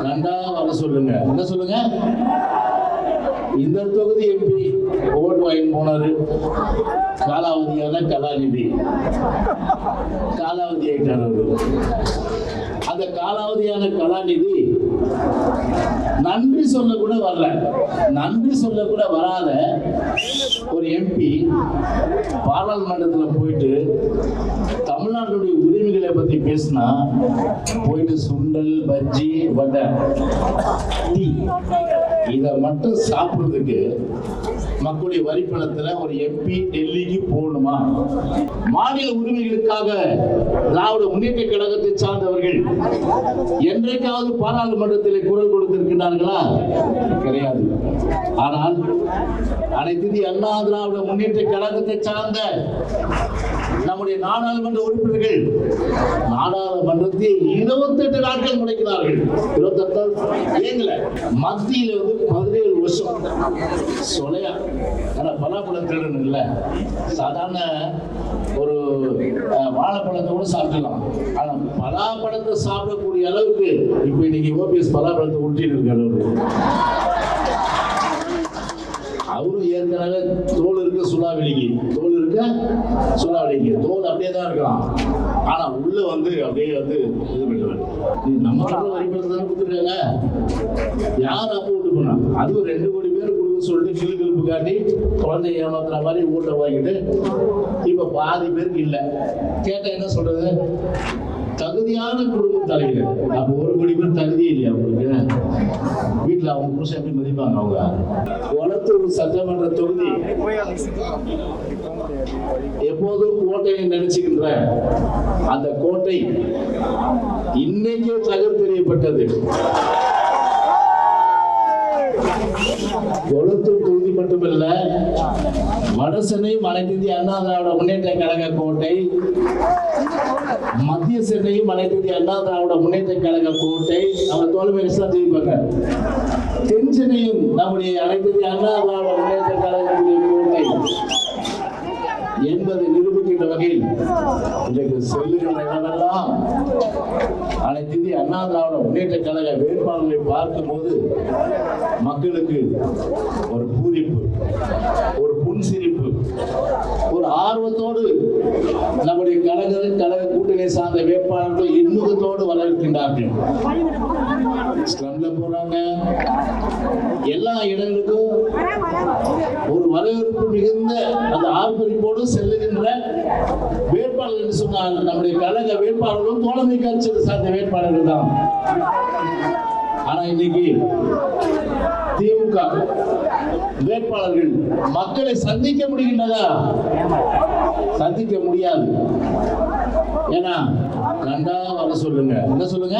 கண்டா வர சொல்லுங்க. என்ன சொல்லுங்க? இந்த தொகுதி எம்பி ஓட்டு வாங்கி போனாரு. காலாவதியான கலாநிதி. காலாவதி ஆயிட்டார் அவர். அந்த காலாவதியான கலாநிதி நன்றி சொல்ல கூட வரல. நன்றி சொல்ல கூட வராத ஒரு எம்பி பாராளுமன்றத்தில் போயிட்டு தமிழ்நாட்டுடைய உரிமைகளை பத்தி பேசினா போயிட்டு சுண்டல் பஜ்ஜி வடை இதை மட்டும் சாப்பிடுறதுக்கு மக்களுடைய வரிப்பணத்துல ஒரு எம்பி டெல்லிக்கு போகணுமா? மாநில உரிமைகளுக்காக திராவிட முன்னேற்ற கழகத்தை சார்ந்தவர்கள் என்றைக்காவது பாராளுமன்றத்தில் குரல் கொடுத்திருக்கிறார்களா கிடையாது. ஆனால் அனைத்து அண்ணா திராவிட முன்னேற்ற கழகத்தை சார்ந்த நம்முடைய நாடாளுமன்ற உறுப்பினர்கள் நாடாளுமன்றத்தை இருபத்தெட்டு நாட்கள் முடைக்கிறார்கள் இருபத்தெட்டு ஏங்கல மத்தியில வந்து பதினேழு வருஷம் சொலையா ஆனா பலாப்பழம் திருடன் இல்ல. சாதாரண ஒரு வாழைப்பழத்தை கூட சாப்பிடலாம். ஆனா பலாப்பழத்தை சாப்பிடக்கூடிய அளவுக்கு இப்ப இன்னைக்கு ஓபிஎஸ் பலாப்பழத்தை உருட்டிட்டு இருக்காரு அளவுக்கு அவரும் ஏற்கனவே தோல் இருக்க சுனாவிலிங்கி தோல் இருக்க சுனாவிலிங்கி தோல் அப்படியே தான் இருக்கலாம். ஆனா உள்ள வந்து அப்படியே வந்து இது பண்ணுவாரு நம்ம சொல்ற தானே கொடுத்துருக்காங்க. யார் அப்போ விட்டு போனா? அதுவும் ரெண்டு கோடி பேர் கொடுக்க சொல்லிட்டு கிளு கிளப்பு காட்டி குழந்தை ஏமாத்துற மாதிரி ஊட்ட வாங்கிட்டு இப்ப பாதி பேருக்கு இல்லை. கேட்டா என்ன சொல்றது? தகுதியான குடும்பம் தலைவர். அப்ப ஒரு கோடி பேர் தகுதி இல்லையா அவங்களுக்கு வீட்டுல அவங்க புருஷன் எப்படி மதிப்பாங்க அவங்க? குளத்தூர் சட்டமன்ற தொகுதி. எப்போதும் கோட்டையை நினைச்சுக்கின்ற அந்த கோட்டை இன்னைக்கே தகர்த்தெறியப்பட்டது. கொளத்தூர் தொகுதி மட்டுமல்ல வடசென்னை அனைத்து இந்திய அண்ணா திராவிட முன்னேற்ற கழக கோட்டை மத்திய சென்னையும் அனைத்து இந்திய அண்ணா திராவிட முன்னேற்ற கழக கோட்டை நம்ம தோல்வி தெரிவிப்பாங்க தென் சென்னையும் நம்முடைய அனைத்து அண்ணா திராவிட முன்னேற்ற கழக கோட்டை என்பது நிரூபிக்கின்ற வகையில் இன்றைக்கு செல்லுகின்ற இடமெல்லாம் அனைத்து இந்திய அண்ணா திராவிட முன்னேற்ற கழக வேட்பாளர்களை பார்க்கும்போது மக்களுக்கு ஒரு பூரிப்பு ஒரு புன்சிரிப்பு ஒரு ஆர்வத்தோடு நம்முடைய கழக கழக கூட்டணி சார்ந்த வேட்பாளர்கள் இன்முகத்தோடு வரவேற்கின்றார்கள். ஸ்லம்ல போறாங்க. எல்லா இடங்களுக்கும் ஒரு வரவேற்பு மிகுந்த அந்த ஆர்ப்பரிப்போடு செல்லுகின்ற வேட்பாளர் என்று சொன்னால் நம்முடைய கழக வேட்பாளர்களும் தோழமை கட்சியை சார்ந்த வேட்பாளர்கள் தான். ஆனா இன்னைக்கு திமுக வேட்பாளர்கள் மக்களை சந்திக்க முடிகின்றதா? சந்திக்க முடியாது. ஏன்னா கண்டா வர சொல்லுங்க. என்ன சொல்லுங்க?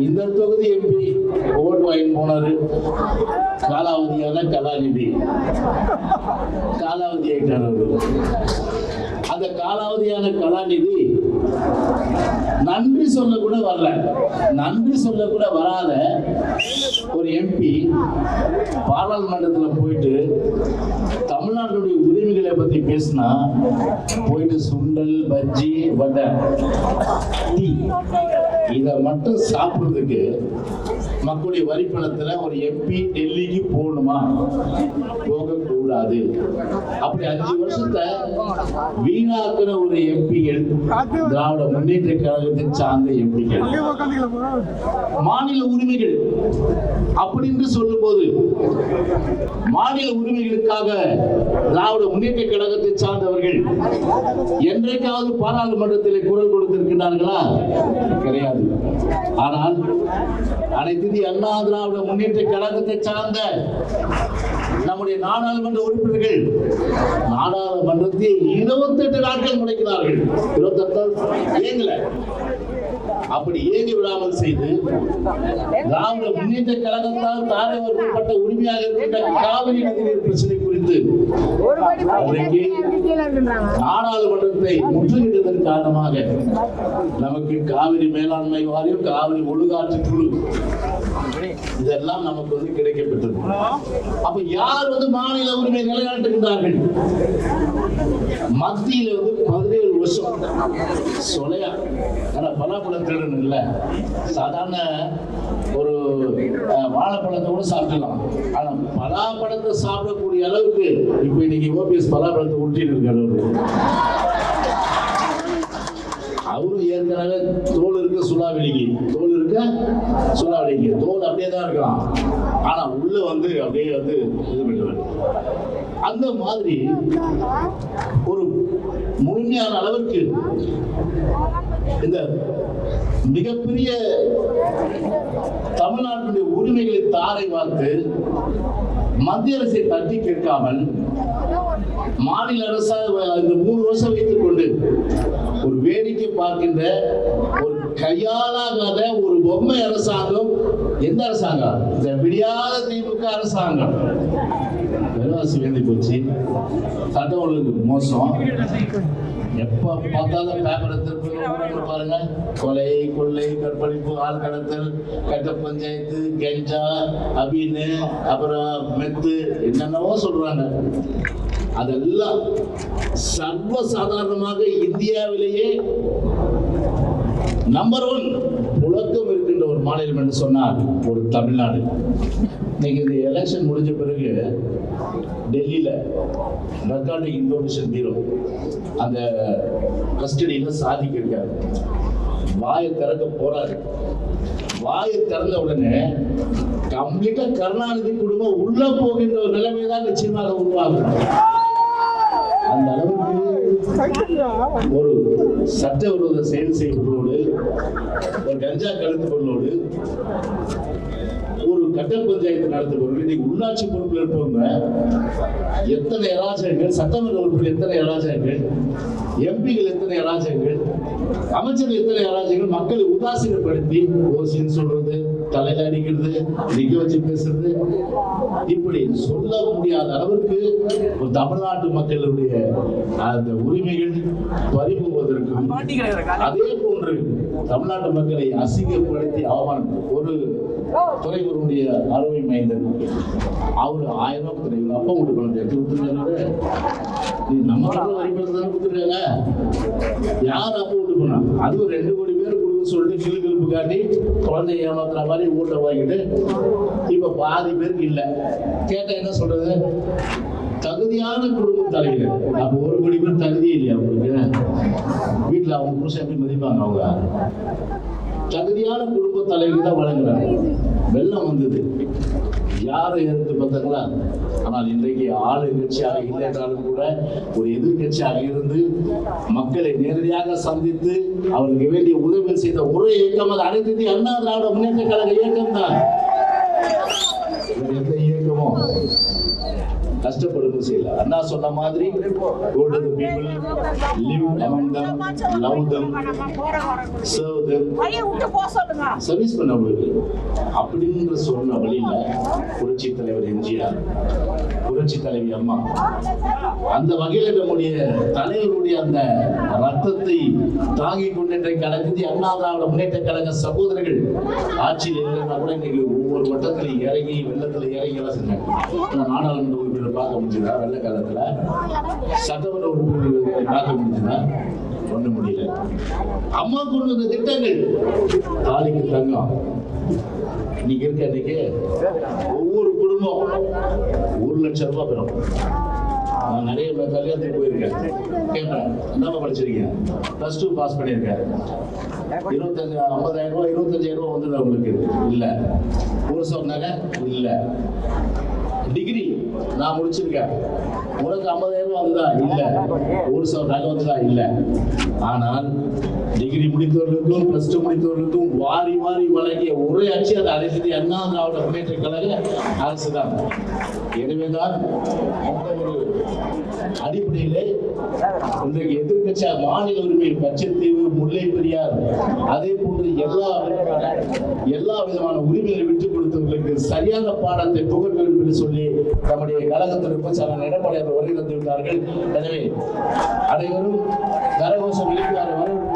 இந்த தொகுதி எம்பி ஓட்டு வாங்கி போனாரு. காலாவதியான கலாநிதி. காலாவதி ஆயிட்டார் அவரு. அந்த காலாவதியான கலாநிதி நன்றி சொல்ல கூட வரல. நன்றி சொல்ல கூட வராத ஒரு எம்பி பாராளுமன்றத்தில் போயிட்டு தமிழ்நாட்டுடைய உரிமைகளை பத்தி பேசினா போயிட்டு சுண்டல் பஜ்ஜி வடை. டீ. இதை மட்டும் சாப்பிடுறதுக்கு மக்களுடைய வரிப்பணத்துல ஒரு எம்பி டெல்லிக்கு போகணுமா? போகக்கூடாது. அப்படி அஞ்சு வருஷத்தை வீணாக்குற ஒரு எம்பிகள் திராவிட முன்னேற்ற கழகத்தை சார்ந்த எம்பிகள் மாநில உரிமைகள் அப்படின்னு சொல்லும்போது மாநில உரிமைகளுக்காக திராவிட முன்னேற்ற கழகத்தை சார்ந்தவர்கள் என்றைக்காவது பாராளுமன்றத்தில் குரல் கொடுத்திருக்கிறார்களா கிடையாது. ஆனால் அனைத்து அண்ணா திராவிட முன்னேற்ற கழகத்தை சார்ந்த நம்முடைய நாடாளுமன்ற உறுப்பினர்கள் நாடாளுமன்றத்தை இருபத்தெட்டு நாட்கள் முடக்கினார்கள். இருபத்தெட்டு ஏங்கல அப்படி ஏங்கி விடாமல் செய்து திராவிட முன்னேற்ற கழகத்தால் தாரை வகுக்கப்பட்ட உரிமையாக இருக்கின்ற காவிரி நதிநீர் பிரச்சனை குறித்து நாடாளுமன்றத்தை முற்றுகிட்டதன் காரணமாக நமக்கு காவிரி மேலாண்மை வாரியம் காவிரி ஒழுங்காற்று குழு இதெல்லாம் நமக்கு வந்து கிடைக்கப்பட்டது அப்ப யார் வந்து மாநில உரிமை நிலைநாட்டுகின்றார்கள்? மத்தியில வந்து பதினேழு வருஷம் சொலையா? ஆனா பலாப்பழம் திருடன் இல்ல சாதாரண ஒரு வாழைப்பழத்தை கூட சாப்பிடலாம் ஆனா பலாப்பழத்தை சாப்பிடக்கூடிய அளவுக்கு இப்ப இன்னைக்கு ஓபிஎஸ் பலாப்பழத்தை உருட்டிட்டு இருக்காரு அவரும் ஏற்கனவே தோல் இருக்க சுலாவெளிக்கு தோல் இருக்க சுலாவெளிக்கு தோல் அப்படியே தான் இருக்கலாம். ஆனா உள்ள வந்து அப்படியே வந்து இது பண்ணுவார். அந்த மாதிரி ஒரு முழுமையான அளவிற்கு இந்த மிகப்பெரிய தமிழ்நாட்டினுடைய உரிமைகளை தாரை வார்த்து மத்திய அரசை தட்டி கேட்காமல் மாநில அரசாக இந்த மூணு வருஷம் வைத்துக் கொண்டு ஒரு வேடிக்கை பார்க்கின்ற ஒரு கையாளாகாத ஒரு பொம்மை அரசாங்கம் எந்த அரசாங்கம்? இந்த விடியாத திமுக அரசாங்கம். விலைவாசி வேண்டி போச்சு. சட்ட ஒழுங்கு மோசம். எப்ப பார்த்தாலும் பேப்பரை திருப்பி பாருங்க. கொலை கொள்ளை கற்பழிப்பு ஆள் கடத்தல் கட்ட பஞ்சாயத்து கெஞ்சா அபின்னு அப்புறம் மெத்து என்னென்னவோ சொல்றாங்க. அதெல்லாம் சர்வ சாதாரணமாக இந்தியாவிலேயே நம்பர் ஒன் புழக்கம் மாநிலம் என்று சொன்னால் ஒரு தமிழ்நாடு. இன்னைக்கு இந்த எலெக்ஷன் முடிஞ்ச பிறகு டெல்லியில ரெக்கார்டிங் இன்ஃபர்மேஷன் பீரோ அந்த கஸ்டடியில் சாதிக்க இருக்காரு. வாயை திறக்க போறாரு. வாயை திறந்த உடனே கம்ப்ளீட்டா கருணாநிதி குடும்பம் உள்ள போகின்ற ஒரு நிலைமை தான் நிச்சயமாக உருவாகும். அந்த அளவுக்கு ஒரு சட்டவிரோத செயல் செய்வதோடு ஒரு கஞ்சா கடத்துபவர்களோடு ஒரு கட்ட பஞ்சாயத்து நடத்துபவர்கள் இன்னைக்கு உள்ளாட்சி பொறுப்பில் இருப்பவங்க எத்தனை அராஜகங்கள் சட்டமன்ற உறுப்பினர் எத்தனை அராஜகங்கள் எம்பிகள் எத்தனை அராஜகங்கள் அமைச்சர்கள் எத்தனை அராஜகங்கள் மக்களை உதாசீனப்படுத்தி ஓசின்னு சொல்றது. தலையில அடிக்கிறது நிக்க வச்சு பேசுறது. இப்படி சொல்ல முடியாத அளவிற்கு ஒரு தமிழ்நாட்டு மக்களுடைய அந்த உரிமைகள் பறிபோவதற்கும் அதே போன்று தமிழ்நாட்டு மக்களை அசிங்கப்படுத்தி அவமானம் ஒரு துறைவருடைய அருமை மைந்தன். அவர் ஆயிரம் ரூபாய் கொடுத்துருக்காங்க அப்பா உங்களுக்கு குழந்தை எடுத்து கொடுத்துருக்காங்க நம்ம கடல வரி கொடுத்துருக்காங்க? யார் அப்ப விட்டு போனா அதுவும் ரெண்டு கோடி சொல்லிட்டு கிளு கிளப்பு காட்டி குழந்தை ஏமாத்துற மாதிரி ஊட்ட வாங்கிட்டு இப்ப பாதி பேருக்கு இல்லை. கேட்டா என்ன சொல்றது? தகுதியான குடும்ப தலைவர். அப்ப ஒரு கோடி பேர் தகுதியே இல்லையா அவங்களுக்கு வீட்டுல அவங்க புருஷன் எப்படி மதிப்பாங்க அவங்க? தகுதியான குடும்ப தலைவர் தான் வழங்குறாங்க. வெள்ளம் வந்தது. யாரை எதிர்த்து பார்த்தாங்களா? ஆனால் இன்றைக்கு ஆளுங்கட்சியாக இல்லை என்றாலும் கூட ஒரு எதிர்க்கட்சியாக இருந்து மக்களை நேரடியாக சந்தித்து அவருக்கு வேண்டிய உதவிகள் செய்த ஒரே இயக்கம் அது அனைத்து அண்ணா திராவிட முன்னேற்ற கழக இயக்கம் தான் எந்த இயக்கமும் கஷ்டப்படுறது செய்யல. அண்ணா சொன்ன மாதிரி go to the people live among them love them serve them வழியை விட்டு போக சொல்லுங்க. சர்வீஸ் பண்ணவங்களுக்கு அப்படின்ற சொன்ன வழியில புரட்சி தலைவர் எம்ஜிஆர் புரட்சி தலைவி அம்மா அந்த வகையில் நம்முடைய தலைவருடைய அந்த ரத்தத்தை தாங்கிக் கொண்டு இன்றைக்கு அண்ணா திராவிட முன்னேற்ற கழக சகோதரர்கள் ஆட்சியில் இல்லைன்னா கூட இன்னைக்கு ஒவ்வொரு வட்டத்தில் இறங்கி வெள்ளத்தில் இறங்கி எல்லாம் செஞ்சாங்க நாடாளுமன்ற உறுப்பினர் பார்க்க முடிஞ்சதா? வெள்ள காலத்துல? சட்டமன்ற உறுப்பினர்களை பார்க்க முடிஞ்சதா? ஒண்ணு முடியல. அம்மா கொண்டு வந்த திட்டங்கள். தாலிக்கு தங்கம். இன்னைக்கு இருக்க இன்னைக்கு? ஒவ்வொரு குடும்பம் ஒரு லட்சம் ரூபாய் பெறும். நான் நிறைய பேர் கல்யாணத்துக்கு போயிருக்கேன். கேட்பேன் என்னப்பா படிச்சிருக்கீங்க? ப்ளஸ் டூ பாஸ் பண்ணியிருக்கேன். இருபத்தஞ்சு ஐம்பதாயிரம் ரூபாய் இருபத்தஞ்சாயிரம் ரூபாய் வந்தது அவங்களுக்கு இல்லை. ஒரு சொன்னாங்க இல்லை. நான் முடிச்சிருக்கேன். உனக்கு ஐம்பதாயிரம் ரூபாய் வந்ததா? இல்ல. ஒரு சவ நகை வந்ததா? இல்ல. ஆனால் டிகிரி முடித்தவர்களுக்கும் பிளஸ் டூ முடித்தவர்களுக்கும் வாரி வாரி வழங்கிய ஒரே ஆட்சி அது. அனைத்து அண்ணா திராவிட முன்னேற்ற கழக அரசு தான். எனவேதான் அந்த ஒரு அடிப்படையிலே இன்றைக்கு எதிர்கட்சி மாநில உரிமை பச்சைத்தீவு முல்லை பெரியார் அதே போன்று எல்லா விதமான எல்லா விதமான உரிமைகளை விட்டு கொடுத்தவர்களுக்கு சரியான பாடத்தை புக வேண்டும் என்று சொல்லி நம்முடைய கழகத்தில் சில எடப்பாடி அவர்கள் வருகை தந்து விட்டார்கள். எனவே அனைவரும் கரகோஷம் எழுப்பி அதை வரவேற்பு